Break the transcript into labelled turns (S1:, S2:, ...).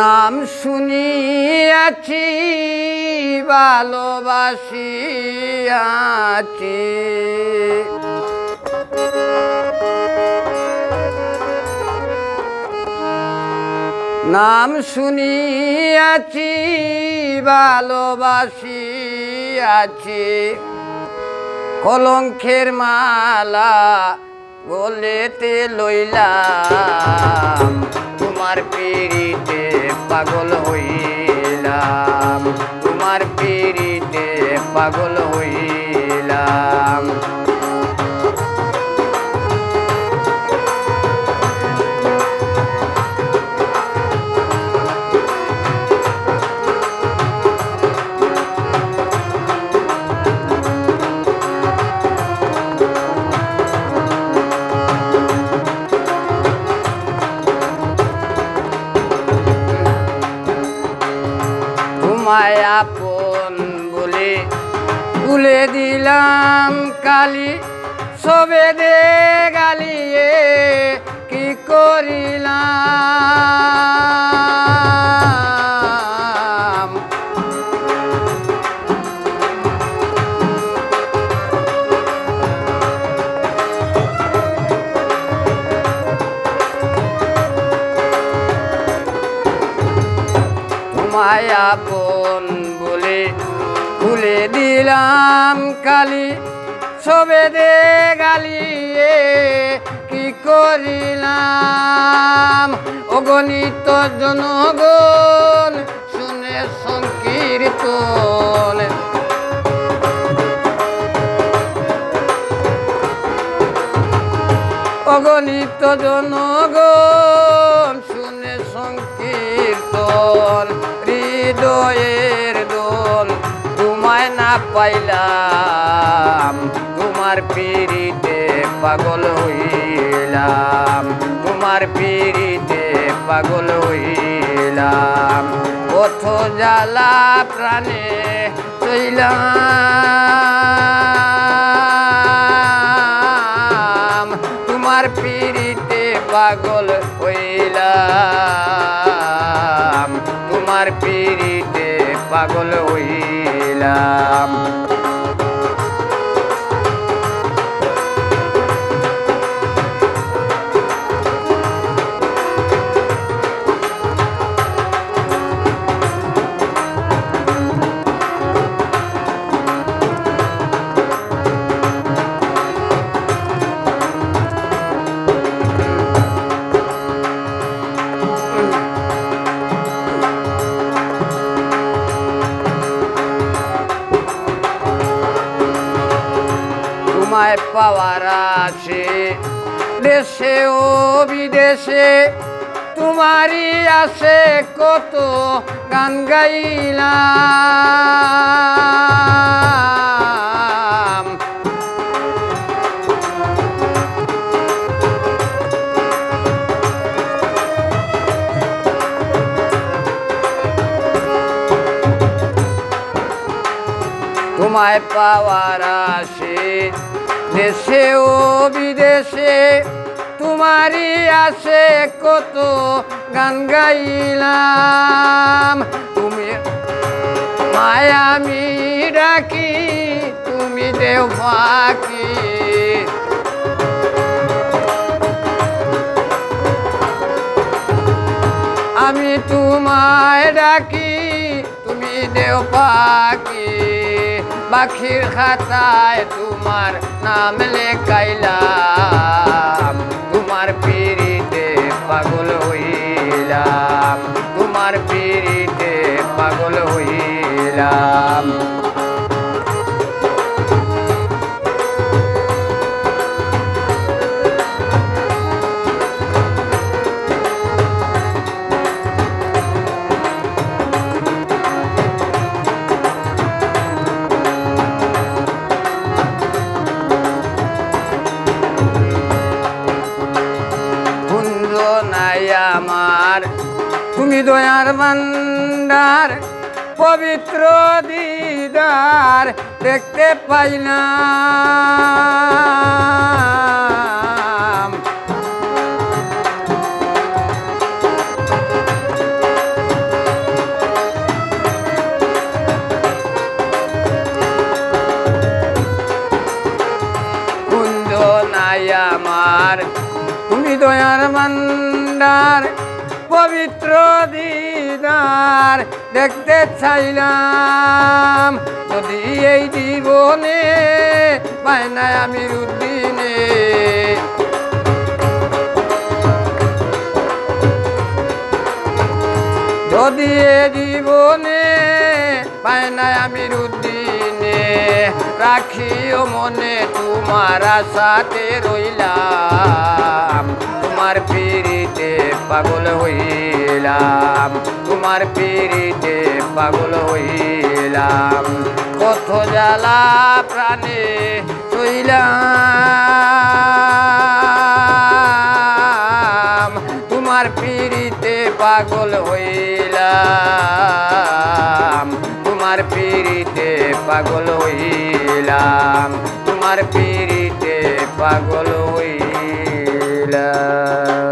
S1: নাম শুনিয়াছি ভালোবাসিয়াছি নাম শুনিয়াছি ভালোবাসিয়াছি কলঙ্কের মালা গলেতে লইলাম তোমার পিড়িতে পাগল হইলাম। তোমার পিড়িতে পাগল হইলাম। তোমায় আপন বলে তুলে দিলাম কালি সবে দে গালিয়ে কি করিলাম? তোমায় আপন বলে খুলে দিলাম কালি, সবে দে গালিয়ে কি করিলাম? অগণিত জনগণ শুনে সংকীর্তন। অগণিত জনগণ শুনে সংকীর্তন। হৃদয়ের দোল তোমায় না পাইলাম। তোমার পিড়িতে পাগল হইলাম। তোমার পিড়িতে পাগল হইলাম। পথ জ্বালা প্রাণে, চইলাম তোমার পিড়িতে পাগল হইলাম। তোমায় পাওয়ার আছে। দেশে ও বিদেশে তোমারই আছে কত গান গাইলাম। তোমায় পাওয়ার আসে দেশে ও বিদেশে তোমারই আছে কত গান গাইলাম। তুমি মায়ামি ডাকি, তুমি দেও ফাঁকি আমি তোমায় ডাকি, তুমি দেও পাখি। পাখির খাতায় তোমার নাম লেখাইলাম। তোমার পিড়িতে পাগল হইলাম। তোমার পিড়িতে পাগল হইলাম। হৃদয়ার ভান্ডার পবিত্র দিদার দেখতে পাই না আমার তুমি দয়ার ভান্ডার দিদার দেখতে চাইলাম। যদি এই জীবনে পাই না আমি রুদ্দিনে। যদি এ জীবনে পাই না আমি রুদ্দিনে, রাখিও মনে তোমার সাথে রইলাম। তোমার পিড়িতে পাগল হইলাম, তোমার পিড়িতে পাগল হইলাম। কত জ্বালা প্রাণে চইলাম তোমার পিড়িতে পাগল হইলাম, তোমার পিড়িতে পাগল হইলাম, তোমার পিড়িতে পাগল হইলাম love.